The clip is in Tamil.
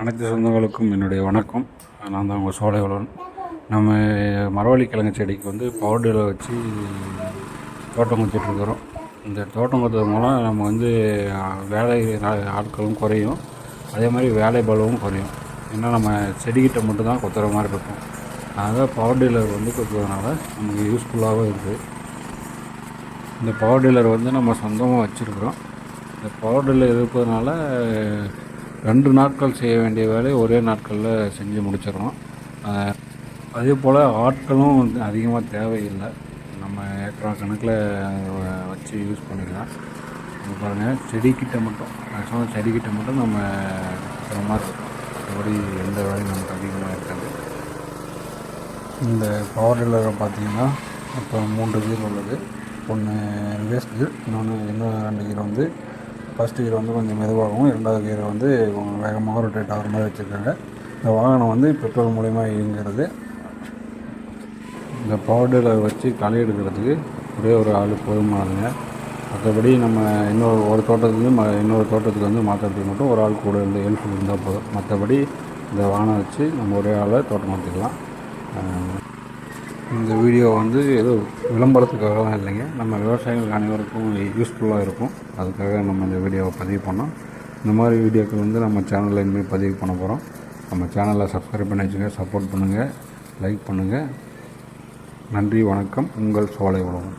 அனைத்து சொந்தங்களுக்கும் என்னுடைய வணக்கம். நான் தான் உங்கள் சோலை நம்ம மரவள்ளி கிழங்கு செடிக்கு வந்து பவுடரில் வச்சு தோட்டம் கொடுத்துட்ருக்குறோம் இந்த தோட்டம் கொடுத்தது மூலம் நம்ம வந்து வேலை ஆட்களும் குறையும். அதே மாதிரி வேலை பலவும் குறையும். ஏன்னா நம்ம செடிக்கிட்ட மட்டும் தான் கொத்துற மாதிரி இருக்கும். அதனால் பவர் டீலர் வந்து கொத்துறதுனால நமக்கு யூஸ்ஃபுல்லாகவும் இருக்குது இந்த பவர் டீலர் வந்து நம்ம சொந்தமாக வச்சுருக்குறோம். இந்த பவர் டீலர் இருப்பதனால ரெண்டு நாட்கள் செய்ய வேண்டிய வேலையை ஒரே நாட்களில் செஞ்சு முடிச்சிடுறோம். அதே போல் ஆட்களும் வந்து அதிகமாக தேவையில்லை. நம்ம ஏக்கரா கணக்கில் வச்சு யூஸ் பண்ணிக்கலாம் இப்போ பாருங்கள் செடிக்கிட்ட மட்டும் மேக்ஸிமம் செடிக்கிட்ட மட்டும் நம்ம இருக்கிற மாதிரி இருக்கும் மற்றபடி எந்த வேலையும் நமக்கு அதிகமாக இருக்காது. இந்த பவர் டில்லரை பார்த்தீங்கன்னா இப்போ மூன்று கீர் உள்ளது. ஒன்று வேஸ்ட் கீர் இன்னொன்று இன்னும் ரெண்டு கீர் வந்து ஃபஸ்ட்டு கியர் வந்து கொஞ்சம் மெதுவாகவும் இரண்டாவது கீர் வந்து வேகமாக ரொட்டேட் ஆகிற மாதிரி வச்சுருக்காங்க. இந்த வாகனம் வந்து பெட்ரோல் மூலிமா இயங்குறது. இந்த பவுடரில் வச்சு களை எடுக்கிறதுக்கு ஒரே ஒரு ஆள் போதுமானதுங்க. மற்றபடி நம்ம இன்னொரு ஒரு தோட்டத்துலேருந்து ம இன்னொரு தோட்டத்துக்கு வந்து மாற்றுறதுக்கு மட்டும் ஒரு ஆள் கூட இருந்து ஹெல்ப்ஃபுல் இருந்தால் போதும். மற்றபடி இந்த வாகனம் வச்சு நம்ம ஒரே ஆளை தோட்டம் மாற்றிக்கலாம் இந்த வீடியோ வந்து ஏதோ விளம்பரத்துக்காகலாம் இல்லைங்க. நம்ம விவசாயிகளுக்கு அனைவருக்கும் யூஸ்ஃபுல்லாக இருக்கும். அதுக்காக நம்ம இந்த வீடியோவை பதிவு பண்ணோம். இந்த மாதிரி வீடியோக்கள் வந்து நம்ம சேனலில் இனிமேல் பதிவு பண்ண போகிறோம் நம்ம சேனலை சப்ஸ்கிரைப் பண்ணி வச்சுங்க சப்போர்ட் பண்ணுங்கள் லைக் பண்ணுங்கள் நன்றி வணக்கம். உங்கள் சோலை உணவு